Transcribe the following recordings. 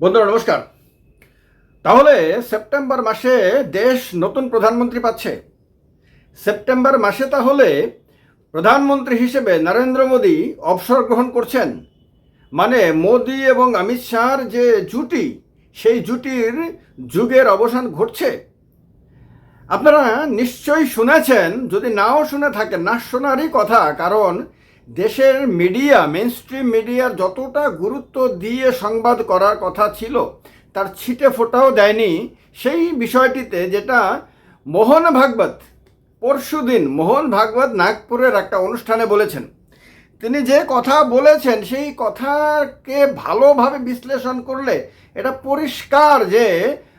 বন্ধুরা, নমস্কার। তাহলে সেপ্টেম্বর মাসে দেশ নতুন প্রধানমন্ত্রী পাচ্ছে। সেপ্টেম্বর মাসে তাহলে প্রধানমন্ত্রী হিসেবে নরেন্দ্র মোদী অবসর গ্রহণ করছেন। মানে মোদি এবং অমিত শাহর যে জুটি, সেই জুটির যুগের অবসান ঘটছে। আপনারা নিশ্চয়ই শুনেছেন, যদি নাও শুনে থাকেন, না শোনারই কথা, কারণ দেশের মিডিয়া মেনস্ট্রিম মিডিয়ার যতটা গুরুত্ব দিয়ে সংবাদ করার কথা ছিল, তার ছিটে ফোটাও দেয়নি। সেই বিষয়টিতে যেটা মোহন ভাগবত পরশুদিন মোহন ভাগবত নাগপুরের একটা অনুষ্ঠানে বলেছেন। তিনি যে কথা বলেছেন, সেই কথাকে ভালোভাবে বিশ্লেষণ করলে এটা পরিষ্কার যে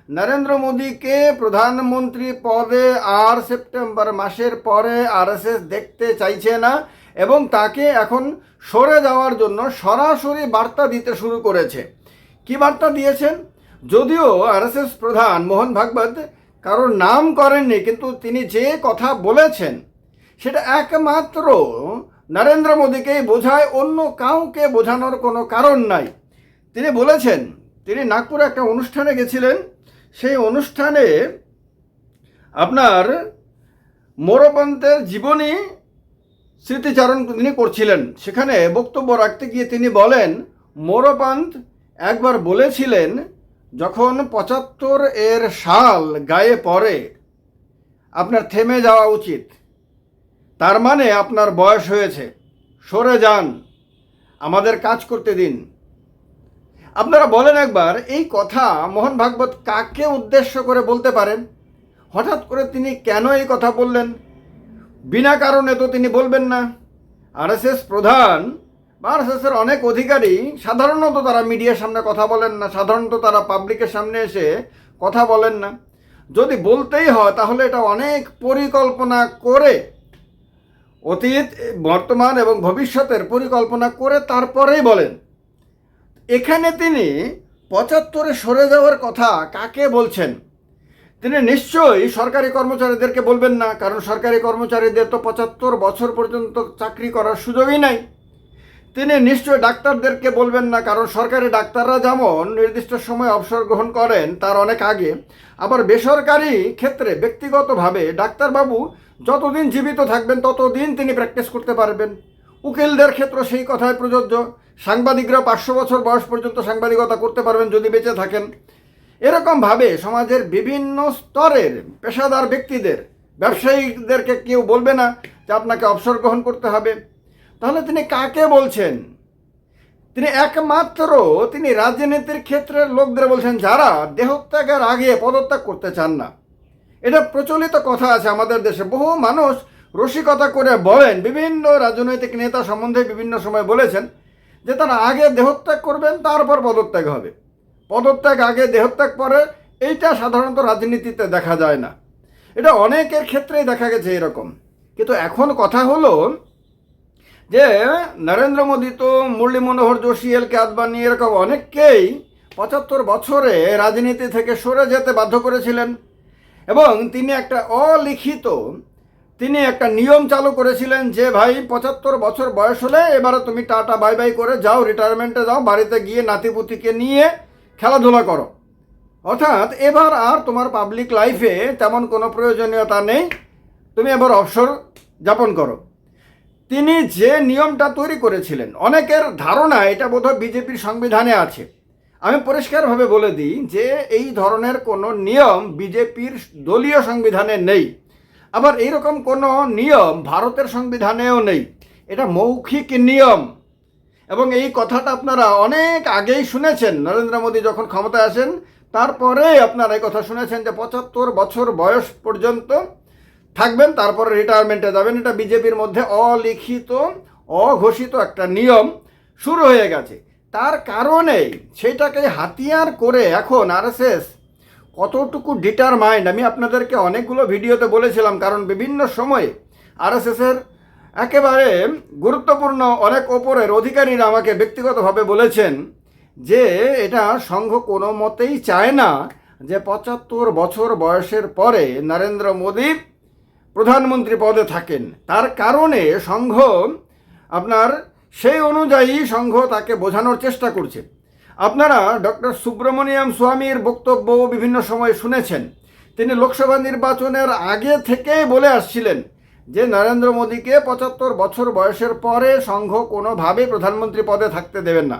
নরেন্দ্র মোদীকে প্রধানমন্ত্রী পদে আর সেপ্টেম্বর মাসের পরে আরএসএস দেখতে চাইছে না এবং তাকে এখন সরে যাওয়ার জন্য সরাসরি বার্তা দিতে শুরু করেছে। কি বার্তা দিয়েছেন? যদিও আরএসএস প্রধান মোহন ভাগবত কারোর নাম করেননি, কিন্তু তিনি যে কথা বলেছেন, সেটা একমাত্র নরেন্দ্র মোদীকেই বোঝায়, অন্য কাউকে বোঝানোর কোনো কারণ নাই। তিনি বলেছেন, তিনি নাগপুরে একটা অনুষ্ঠানে গেছিলেন। সেই অনুষ্ঠানে আপনার মোরপন্থের জীবনী স্মৃতিচারণ তিনি করছিলেন। সেখানে বক্তব্য রাখতে গিয়ে তিনি বলেন, মোরপান্ত একবার বলেছিলেন যখন পঁচাত্তর এর সাল গায়ে পড়ে, আপনার থেমে যাওয়া উচিত। তার মানে আপনার বয়স হয়েছে। সরে যান। আমাদের কাজ করতে দিন। আপনারা বলেন একবার, এই কথা মোহন ভাগবত কাকে উদ্দেশ্য করে বলতে পারেন? হঠাৎ করে তিনি কেন এই কথা বললেন? বিনা কারণে তো তিনি বলবেন না। আরএসএস প্রধান বা আরএসএসের অনেক অধিকারী সাধারণত তারা মিডিয়ার সামনে কথা বলেন না, সাধারণত তারা পাবলিকের সামনে এসে কথা বলেন না। যদি বলতেই হয়, তাহলে এটা অনেক পরিকল্পনা করে, অতীত, বর্তমান এবং ভবিষ্যতের পরিকল্পনা করে তারপরেই বলেন। এখানে তিনি পঁচাত্তরে সরে যাওয়ার কথা কাকে বলছেন? তিনি নিশ্চয়ই সরকারি কর্মচারীদেরকে বলবেন না, কারণ সরকারি কর্মচারীদের তো পঁচাত্তর বছর পর্যন্ত চাকরি করার সুযোগই নাই। তিনি নিশ্চয় ডাক্তারদেরকে বলবেন না, কারণ সরকারি ডাক্তাররা যেমন নির্দিষ্ট সময় অবসর গ্রহণ করেন, তার অনেক আগে, আবার বেসরকারি ক্ষেত্রে ব্যক্তিগতভাবে ডাক্তারবাবু যতদিন জীবিত থাকবেন, ততদিন তিনি প্র্যাকটিস করতে পারবেন। উকিলদের ক্ষেত্রে সেই কথাই প্রযোজ্য। সাংবাদিকরা পাঁচশো বছর বয়স পর্যন্ত সাংবাদিকতা করতে পারবেন যদি বেঁচে থাকেন। এরকমভাবে সমাজের বিভিন্ন স্তরের পেশাদার ব্যক্তিদের, ব্যবসায়ীদেরকে কেউ বলবে না যে আপনাকে অবসর গ্রহণ করতে হবে। তাহলে তিনি কাকে বলছেন? তিনি একমাত্র তিনি রাজনীতির ক্ষেত্রের লোকদের বলছেন, যারা দেহত্যাগের আগে পদত্যাগ করতে চান না। এটা প্রচলিত কথা আছে আমাদের দেশে। বহু মানুষ রসিকতা করে বলেন, বিভিন্ন রাজনৈতিক নেতা সম্বন্ধে বিভিন্ন সময় বলেছেন যে তারা আগে দেহত্যাগ করবেন, তারপর পদত্যাগ হবে। পদত্যাগ আগে, দেহত্যাগ পরে, এইটা সাধারণত রাজনীতিতে দেখা যায় না। এটা অনেকের ক্ষেত্রেই দেখা গেছে এরকম। কিন্তু এখন কথা হলো যে, নরেন্দ্র মোদী তো মুরলী মনোহর যোশী, এল কে আদবানি, এরকম অনেককেই পঁচাত্তর বছরে রাজনীতি থেকে সরে যেতে বাধ্য করেছিলেন। এবং তিনি একটা অলিখিত, তিনি একটা নিয়ম চালু করেছিলেন যে, ভাই, পঁচাত্তর বছর বয়স হলে এবারে তুমি টাটা, বাই বাই করে যাও রিটায়ারমেন্টে যাও, বাড়িতে গিয়ে নাতিপুতিকে নিয়ে খেলাধুলা করো। অর্থাৎ এবার আর তোমার পাবলিক লাইফে তেমন কোনো প্রয়োজনীয়তা নেই। তুমি এবার অবসর যাপন করো। তিনি যে নিয়মটা তৈরি করেছিলেন, অনেকের ধারণা এটা বোধহয় বিজেপির সংবিধানে আছে। আমি পরিষ্কারভাবে বলে দিই যে এই ধরনের কোনো নিয়ম বিজেপির দলীয় সংবিধানে নেই। আবার এইরকম কোনো নিয়ম ভারতের সংবিধানেও নেই। এটা মৌখিক নিয়ম। এবং এই কথাটা আপনারা অনেক আগেই শুনেছেন। নরেন্দ্র মোদী যখন ক্ষমতায় আসেন তারপরে আপনারা এই কথা শুনেছেন যে পঁচাত্তর বছর বয়স পর্যন্ত থাকবেন, তারপরে রিটায়ারমেন্টে যাবেন। এটা বিজেপির মধ্যে অলিখিত, অঘোষিত একটা নিয়ম শুরু হয়ে গেছে। তার কারণে সেটাকে হাতিয়ার করে এখন আরএসএস কতটুকু ডিটারমাইন্ড আমি আপনাদেরকে অনেকগুলো ভিডিওতে বলেছিলাম, কারণ বিভিন্ন সময়ে আরএসএসের একেবারে গুরুত্বপূর্ণ অনেক ওপরের অধিকারীরা আমাকে ব্যক্তিগতভাবে বলেছেন যে এটা সংঘ কোনো মতেই চায় না যে পঁচাত্তর বছর বয়সের পরে নরেন্দ্র মোদী প্রধানমন্ত্রী পদে থাকেন। তার কারণে সংঘ আপনার সেই অনুযায়ী সংঘ তাকে বোঝানোর চেষ্টা করছে। আপনারা ডক্টর সুব্রমণিয়াম স্বামীর বক্তব্য বিভিন্ন সময় শুনেছেন। তিনি লোকসভা নির্বাচনের আগে থেকেই বলে আসছিলেন যে নরেন্দ্র মোদীকে পঁচাত্তর বছর বয়সের পরে সংঘ কোনোভাবেই প্রধানমন্ত্রী পদে থাকতে দেবেন না।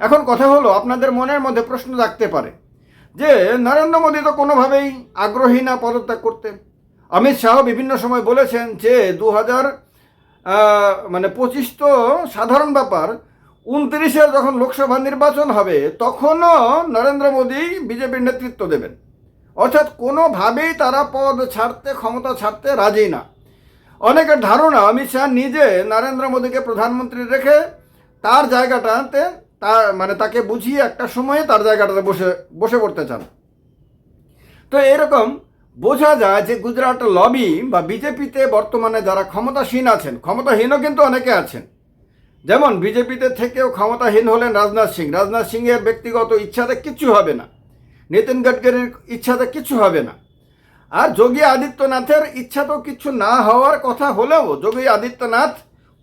এখন কথা হলো, আপনাদের মনের মধ্যে প্রশ্ন রাখতে পারে যে, নরেন্দ্র মোদী তো কোনোভাবেই আগ্রহী না পদত্যাগ করতে। অমিত শাহ বিভিন্ন সময় বলেছেন যে দু হাজার মানে পঁচিশ তো সাধারণ ব্যাপার, উনত্রিশের যখন লোকসভা নির্বাচন হবে, তখনও নরেন্দ্র মোদী বিজেপির নেতৃত্ব দেবেন। অর্থাৎ কোনোভাবেই তারা পদ ছাড়তে, ক্ষমতা ছাড়তে রাজি না। অনেকের ধারণা অমিত শাহ নিজে নরেন্দ্র মোদীকে প্রধানমন্ত্রী রেখে তার জায়গাটাতে, তার মানে তাকে বুঝিয়ে একটা সময়ে তার জায়গাটাতে বসে বসে পড়তে চান। তো এরকম বোঝা যায় যে গুজরাট লবি বা বিজেপিতে বর্তমানে যারা ক্ষমতাসীন আছেন, ক্ষমতাহীনও কিন্তু অনেকে আছেন। যেমন বিজেপিতে থেকেও ক্ষমতাহীন হলেন রাজনাথ সিং। রাজনাথ সিংয়ের ব্যক্তিগত ইচ্ছাতে কিছু হবে না। নীতিন গডকারির ইচ্ছাতে কিছু হবে না। আর যোগী আদিত্যনাথের ইচ্ছা তো কিছু না হওয়ার কথা হলেও যোগী আদিত্যনাথ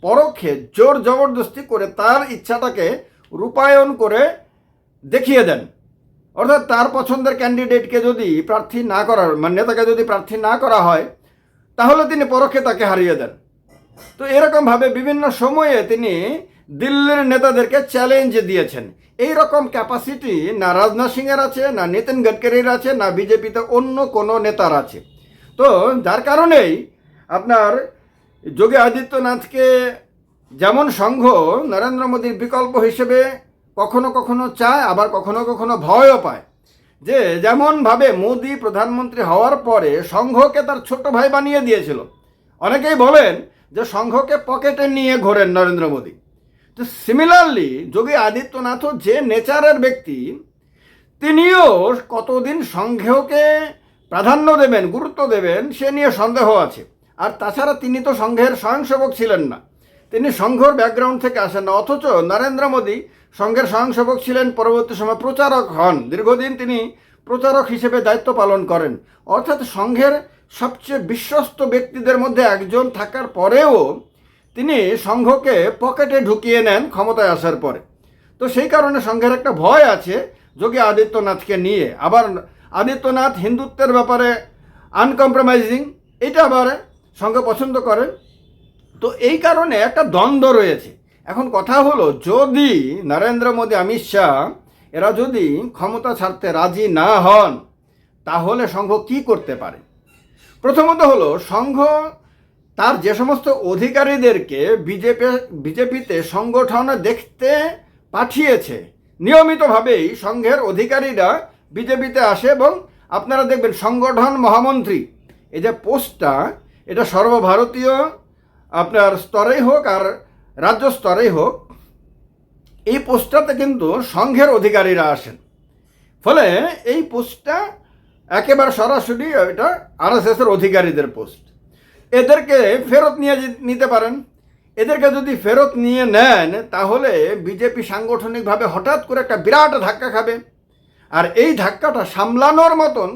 পরোক্ষে জোর জবরদস্তি করে তার ইচ্ছাটাকে রূপায়ণ করে দেখিয়ে দেন। অর্থাৎ তার পছন্দের ক্যান্ডিডেটকে যদি প্রার্থী না করা মানে নেতাকে যদি প্রার্থী না করা হয়, তাহলে তিনি পরোক্ষে তাকে হারিয়ে দেন। তো এরকমভাবে বিভিন্ন সময়ে তিনি দিল্লির নেতাদেরকে চ্যালেঞ্জ দিয়েছেন। এই রকম ক্যাপাসিটি না রাজনাথ সিংয়ের আছে, না নীতিন গডকারির আছে, না বিজেপিতে অন্য কোনো নেতার আছে। তো যার কারণেই আপনার যোগী আদিত্যনাথকে যেমন সংঘ নরেন্দ্র মোদীর বিকল্প হিসেবে কখনো কখনো চায়, আবার কখনো কখনো ভয়ও পায়। যে যেমনভাবে মোদী প্রধানমন্ত্রী হওয়ার পরে সংঘকে তার ছোট ভাই বানিয়ে দিয়েছিল। অনেকেই বলেন যে সংঘকে পকেটে নিয়ে ঘোরেন নরেন্দ্র মোদী। তো সিমিলারলি যোগী আদিত্যনাথও যে নেচারের ব্যক্তি, তিনিও কতদিন সংঘেয়কে প্রাধান্য দেবেন, গুরুত্ব দেবেন, সে নিয়ে সন্দেহ আছে। আর তাছাড়া তিনি তো সংঘের স্বয়ংসেবক ছিলেন না। তিনি সংঘর ব্যাকগ্রাউন্ড থেকে আসেন না, অথচ নরেন্দ্র মোদী সংঘের স্বয়ংসেবক ছিলেন, পরবর্তী সময় প্রচারক হন। দীর্ঘদিন তিনি প্রচারক হিসেবে দায়িত্ব পালন করেন। অর্থাৎ সংঘের সবচেয়ে বিশ্বস্ত ব্যক্তিদের মধ্যে একজন থাকার পরেও তিনি সংঘকে পকেটে ঢুকিয়ে নেন ক্ষমতায় আসার পরে। তো সেই কারণে সংঘের একটা ভয় আছে যোগী আদিত্যনাথকে নিয়ে। আবার আদিত্যনাথ হিন্দুত্বের ব্যাপারে আনকম্প্রোমাইজিং এটা আবার সংঘ পছন্দ করেন তো এই কারণে একটা দ্বন্দ্ব রয়েছে। এখন কথা হলো, যদি নরেন্দ্র মোদী, অমিত শাহ, এরা যদি ক্ষমতা ছাড়তে রাজি না হন, তাহলে সংঘ কি করতে পারে? প্রথমত হলো, সংঘ তার যে সমস্ত অধিকারীদেরকে বিজেপি, বিজেপিতে সংগঠনে দেখতে পাঠিয়েছে, নিয়মিতভাবেই সংঘের অধিকারীরা বিজেপিতে আসে এবং আপনারা দেখবেন সংগঠন মহামন্ত্রী, এই যে পোস্টটা, এটা সর্বভারতীয় আপনার স্তরেই হোক আর রাজ্য স্তরেই হোক, এই পোস্টটাতে কিন্তু সংঘের অধিকারীরা আসেন। ফলে এই পোস্টটা একেবারে সরাসরি এটা আরএসএসের অধিকারীদের পোস্ট। এদেরকে ফেরত নিয়ে নিতে পারেন। এদেরকে যদি ফেরত নিয়ে নেন, তাহলে বিজেপি সাংগঠনিকভাবে হঠাৎ করে একটা বিরাট ধাক্কা খাবে। আর এই ধাক্কাটা সামলানোর মতন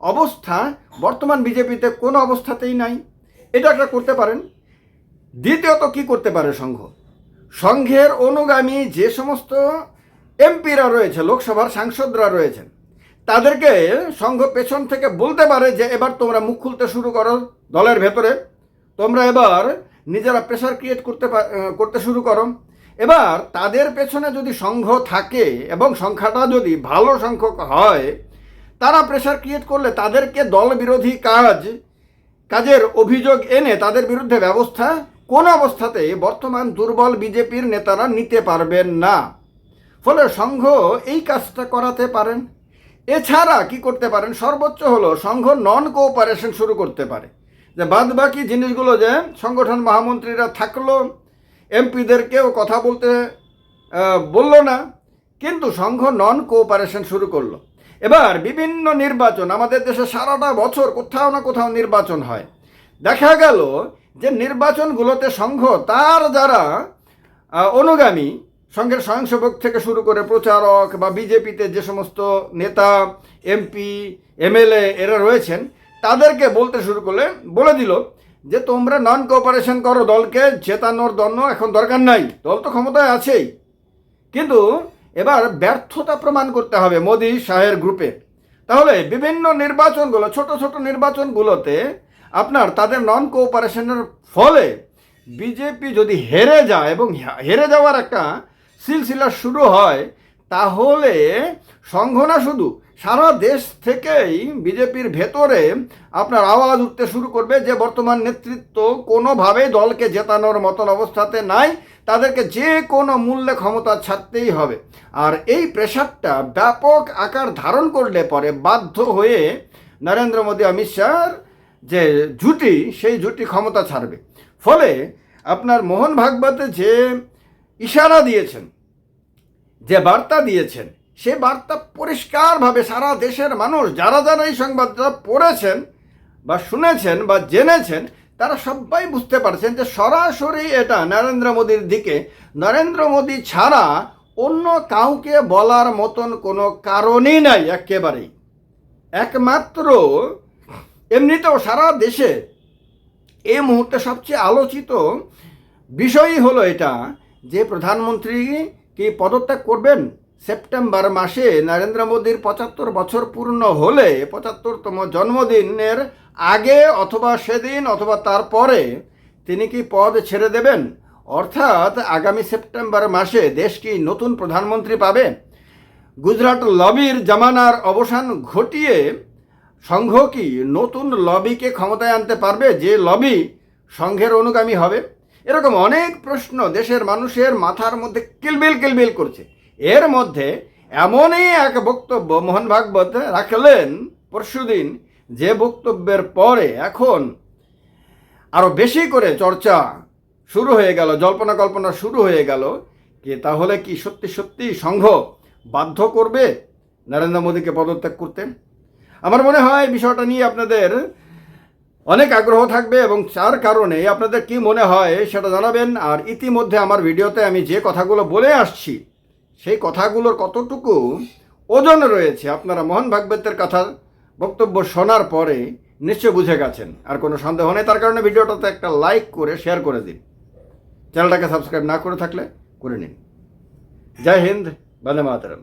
অবস্থা বর্তমান বিজেপিতে কোনো অবস্থাতেই নাই। এটা একটা করতে পারেন। দ্বিতীয়ত কি করতে পারে সংঘ? সংঘের অনুগামী যে সমস্ত এমপিরা রয়েছে, লোকসভার সাংসদরা রয়েছেন তাদেরকে সংঘ পেছন থেকে বলতে পারে যে এবার তোমরা মুখ খুলতে শুরু করো দলের ভেতরে। তোমরা এবার নিজেরা প্রেশার ক্রিয়েট করতে করতে শুরু করো। এবার তাদের পেছনে যদি সংঘ থাকে এবং সংখ্যাটা যদি ভালো সংখ্যক হয়, তারা প্রেশার ক্রিয়েট করলে তাদেরকে দল বিরোধী কাজ, কাজের অভিযোগ এনে তাদের বিরুদ্ধে ব্যবস্থা কোন অবস্থাতে বর্তমান দুর্বল বিজেপির নেতারা নিতে পারবেন না। ফলে সংঘ এই কাজটা করাতে পারেন। এছাড়া কি করতে পারেন? সর্বোচ্চ হলো সংঘ নন কোঅপারেশন শুরু করতে পারে। যে বাদ বাকি জিনিসগুলো যে সংগঠন মহামন্ত্রীরা থাকল, এমপিদেরকেও কথা বলতে বলল না, কিন্তু সংঘ নন কোঅপারেশন শুরু করল। এবার বিভিন্ন নির্বাচন, আমাদের দেশে সারাটা বছর কোথাও না কোথাও নির্বাচন হয়। দেখা গেল যে নির্বাচনগুলোতে সংঘ তার যারা অনুগামী সংঘের স্বয়ংসেবক থেকে শুরু করে প্রচারক বা বিজেপিতে যে সমস্ত নেতা, এমপি, এমএলএ এরা রয়েছেন, তাদেরকে বলতে শুরু করলে বলে দিল যে তোমরা নন কোঅপারেশন করো দলকে, জেতানোর দন্য এখন দরকার নাই, দল তো ক্ষমতায় আছেই। কিন্তু এবার ব্যর্থতা প্রমাণ করতে হবে মোদি শাহের গ্রুপে। তাহলে বিভিন্ন নির্বাচনগুলো, ছোট ছোট নির্বাচনগুলোতে আপনার তাদের নন কোঅপারেশনের ফলে বিজেপি যদি হেরে যায় এবং হেরে যাওয়ার একটা সিলসিলা শুরু হয়, তাহলে সংঘ না শুধু সারা দেশ থেকেই বিজেপির ভেতরে আপনার আওয়াজ উঠতে শুরু করবে যে বর্তমান নেতৃত্ব কোনোভাবেই দলকে জেতানোর মতন অবস্থাতে নাই, তাদেরকে যে কোনো মূল্যে ক্ষমতা ছাড়তেই হবে। আর এই প্রেশারটা ব্যাপক আকার ধারণ করলে পরে বাধ্য হয়ে নরেন্দ্র মোদী, অমিত শাহর যে জুটি, সেই জুটি ক্ষমতা ছাড়বে। ফলে আপনার মোহন ভাগবতে যে ইশারা দিয়েছেন, যে বার্তা দিয়েছেন, সে বার্তা পরিষ্কারভাবে সারা দেশের মানুষ, যারা যারা এই সংবাদটা পড়েছেন বা শুনেছেন বা জেনেছেন, তারা সবাই বুঝতে পারছেন যে সরাসরি এটা নরেন্দ্র মোদীর দিকে, নরেন্দ্র মোদী ছাড়া অন্য কাউকে বলার মতন কোনো কারণই নাই একেবারেই। একমাত্র এমনিতেও সারা দেশে এই মুহূর্তে সবচেয়ে আলোচিত বিষয়ই হলো এটা যে প্রধানমন্ত্রী কি পদত্যাগ করবেন? সেপ্টেম্বর মাসে নরেন্দ্র মোদীর পঁচাত্তর বছর পূর্ণ হলে পঁচাত্তরতম জন্মদিনের আগে অথবা সেদিন অথবা তারপরে তিনি কি পদ ছেড়ে দেবেন? অর্থাৎ আগামী সেপ্টেম্বর মাসে দেশ কি নতুন প্রধানমন্ত্রী পাবে? গুজরাট লবির জামানার অবসান ঘটিয়ে সংঘ কি নতুন লবিকে ক্ষমতায় আনতে পারবে? যে লবি সংঘের অনুগামী হবে। এরকম অনেক প্রশ্ন দেশের মানুষের মাথার মধ্যে কিলবিল কিলবিল করছে। এর মধ্যে এমনই এক বক্তব্য মোহন ভাগবত রাখলেন পরশুদিন, যে বক্তব্যের পরে এখন আরও বেশি করে চর্চা শুরু হয়ে গেল, জল্পনা কল্পনা শুরু হয়ে গেল কি তাহলে কি সত্যি সত্যি সংঘ বাধ্য করবে? নরেন্দ্র মোদীকে পদত্যাগ করতে? আমার মনে হয় বিষয়টা নিয়ে আপনাদের অনেক আগ্রহ থাকবে এবং চার কারণে আপনাদের কি মনে হয় সেটা জানাবেন। আর ইতিমধ্যে আমার ভিডিওতে আমি যে কথাগুলো বলে আসছি, সেই কথাগুলোর কতটুকু ওজন রয়েছে আপনারা মোহন ভাগবতের কথা বক্তব্য শোনার পরে নিশ্চয় বুঝে গেছেন। আর কোনো সন্দেহ নেই, তার কারণে ভিডিওটাতে একটা লাইক করে, শেয়ার করে দিন। চ্যানেলটাকে সাবস্ক্রাইব না করে থাকলে করে নিন। জয় হিন্দ, বন্দে মাতরম।